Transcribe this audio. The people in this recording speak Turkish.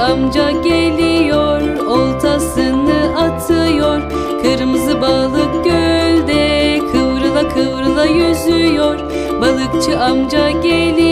amca geliyor oltasını atıyor. Kırmızı balık gölde kıvrıla kıvrıla yüzüyor. Balıkçı amca geliyor